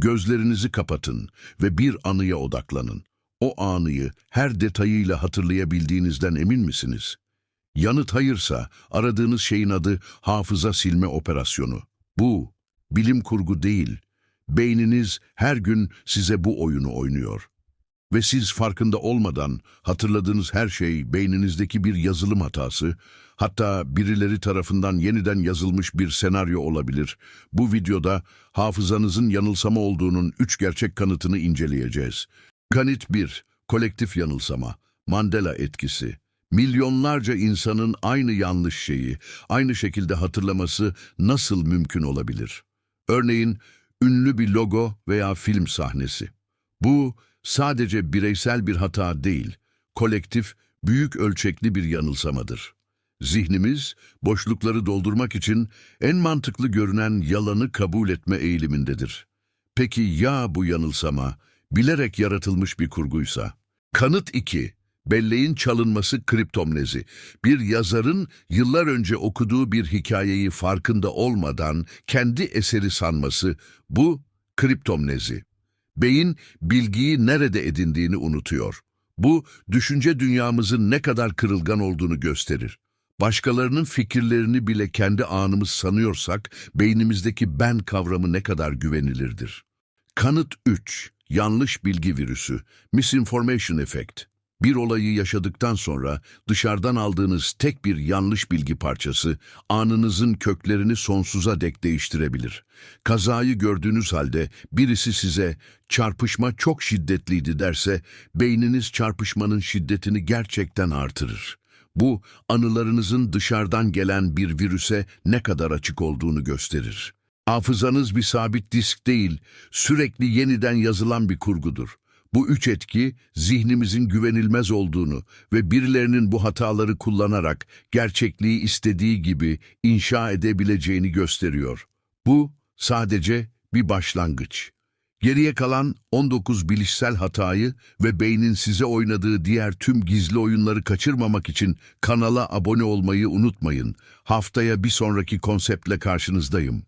Gözlerinizi kapatın ve bir anıya odaklanın. O anıyı her detayıyla hatırlayabildiğinizden emin misiniz? Yanıt hayırsa aradığınız şeyin adı hafıza silme operasyonu. Bu bilim kurgu değil. Beyniniz her gün size bu oyunu oynuyor. Ve siz farkında olmadan hatırladığınız her şey beyninizdeki bir yazılım hatası, hatta birileri tarafından yeniden yazılmış bir senaryo olabilir. Bu videoda hafızanızın yanılsama olduğunun üç gerçek kanıtını inceleyeceğiz. Kanıt 1. Kolektif yanılsama. Mandela etkisi. Milyonlarca insanın aynı yanlış şeyi, aynı şekilde hatırlaması nasıl mümkün olabilir? Örneğin, ünlü bir logo veya film sahnesi. Bu, sadece bireysel bir hata değil, kolektif, büyük ölçekli bir yanılsamadır. Zihnimiz, boşlukları doldurmak için en mantıklı görünen yalanı kabul etme eğilimindedir. Peki ya bu yanılsama, bilerek yaratılmış bir kurguysa? Kanıt 2. Belleğin çalınması kriptomnezi. Bir yazarın yıllar önce okuduğu bir hikayeyi farkında olmadan kendi eseri sanması, bu kriptomnezi. Beyin bilgiyi nerede edindiğini unutuyor. Bu, düşünce dünyamızın ne kadar kırılgan olduğunu gösterir. Başkalarının fikirlerini bile kendi anımız sanıyorsak, beynimizdeki ben kavramı ne kadar güvenilirdir. Kanıt 3. Yanlış bilgi virüsü. Misinformation effect. Bir olayı yaşadıktan sonra dışarıdan aldığınız tek bir yanlış bilgi parçası anınızın köklerini sonsuza dek değiştirebilir. Kazayı gördüğünüz halde birisi size çarpışma çok şiddetliydi derse beyniniz çarpışmanın şiddetini gerçekten artırır. Bu anılarınızın dışarıdan gelen bir virüse ne kadar açık olduğunu gösterir. Hafızanız bir sabit disk değil, sürekli yeniden yazılan bir kurgudur. Bu üç etki zihnimizin güvenilmez olduğunu ve birilerinin bu hataları kullanarak gerçekliği istediği gibi inşa edebileceğini gösteriyor. Bu sadece bir başlangıç. Geriye kalan 19 bilişsel hatayı ve beynin size oynadığı diğer tüm gizli oyunları kaçırmamak için kanala abone olmayı unutmayın. Haftaya bir sonraki konseptle karşınızdayım.